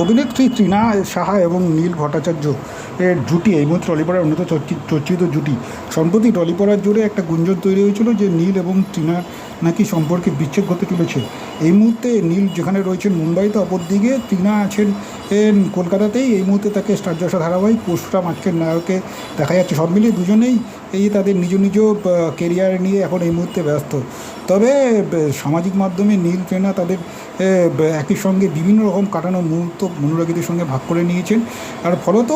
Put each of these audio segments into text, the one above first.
অভিনেত্রী তৃণা সাহা এবং নীল ভট্টাচার্য এর জুটি, এই মুহূর্তে টলিপাড়ার অন্যতম চর্চি- চর্চিত জুটি। সম্প্রতি টলিপাড়ার জুড়ে একটা গুঞ্জন তৈরি হয়েছিল যে নীল এবং তৃণা নাকি সম্পর্কে বিচ্ছেদ ঘটতে চলেছে। এই মুহূর্তে নীল যেখানে রয়েছেন মুম্বাইতে, অপরদিকে তৃণা আছেন কলকাতাতেই। এই মুহূর্তে তাকে স্টার জলসা ধারাবাহিক পরশুরাম আজকের নায়কে দেখা যাচ্ছে। সব মিলিয়ে দুজনেই এই তাদের নিজ নিজ কেরিয়ার নিয়ে এখন এই মুহূর্তে ব্যস্ত। তবে সামাজিক মাধ্যমে নীল ট্রেনা তাদের একই সঙ্গে বিভিন্ন রকম কাটানো মুহূর্ত মনোরাগীদের সঙ্গে ভাগ করে নিয়েছেন। আর ফলত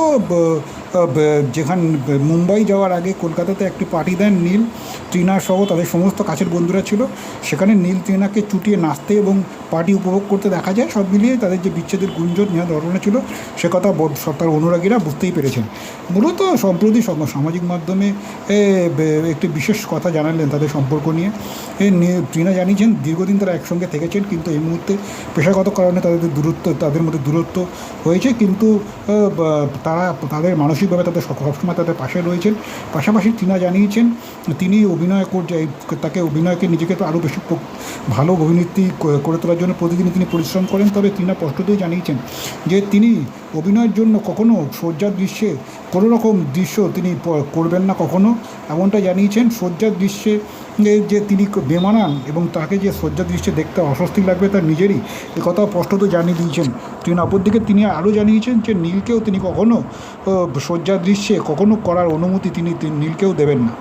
যেখান, মুম্বাই যাওয়ার আগে কলকাতাতে একটি পার্টি দেন নীল। ট্রিনা সহ তাদের সমস্ত কাছের বন্ধুরা ছিল। সেখানে নীল ট্রিনাকে চুটিয়ে নাচতে এবং পার্টি উপভোগ করতে দেখা যায়। সব মিলিয়ে তাদের যে বিচ্ছেদের গুঞ্জন নেওয়া ধরনের ছিল, সে কথা তার অনুরাগীরা বুঝতেই পেরেছেন। মূলত সম্প্রতি সামাজিক মাধ্যমে একটি বিশেষ কথা জানালেন তাদের সম্পর্ক নিয়ে। ট্রিনা জানিয়েছেন, দীর্ঘদিন তারা একসঙ্গে থেকেছেন, কিন্তু এই মুহূর্তে পেশাগত কারণে তাদের দূরত্ব, তাদের মধ্যে দূরত্ব হয়েছে। কিন্তু তারা, তাদের মানসিকভাবে তাদের সব- সবসময় তাদের পাশে রয়েছেন। পাশাপাশি ট্রিনা জানিয়েছেন, তিনি অভিনয় করছে তাকে অভিনয়কে নিজেকে তো আরও বেশি ভালো অভিনেত্রী করে তোলার জন্য প্রতিদিনই তিনি পরিশ্রম করেন, তবে ট্রিনা স্পষ্টতই জানিয়েছেন যে তিনি অভিনয়ের জন্য কখনো সজ্জার দৃশ্যে কোনো রকম দৃশ্য তিনি করবেন না কখনো। এমনটা জানিয়েছেন সজ্জার দৃশ্যে যে তিনি বেমানান এবং তাকে যে সজ্জার দৃশ্যে দেখতে অস্বস্তি লাগবে তার নিজেরই, এ কথা স্পষ্টত জানিয়ে দিয়েছেন। তিনি অপরদিকে তিনি আরও জানিয়েছেন যে নীলকেও তিনি কখনো সজ্জার দৃশ্যে কখনো করার অনুমতি তিনি তিনি নীলকেও দেবেন না।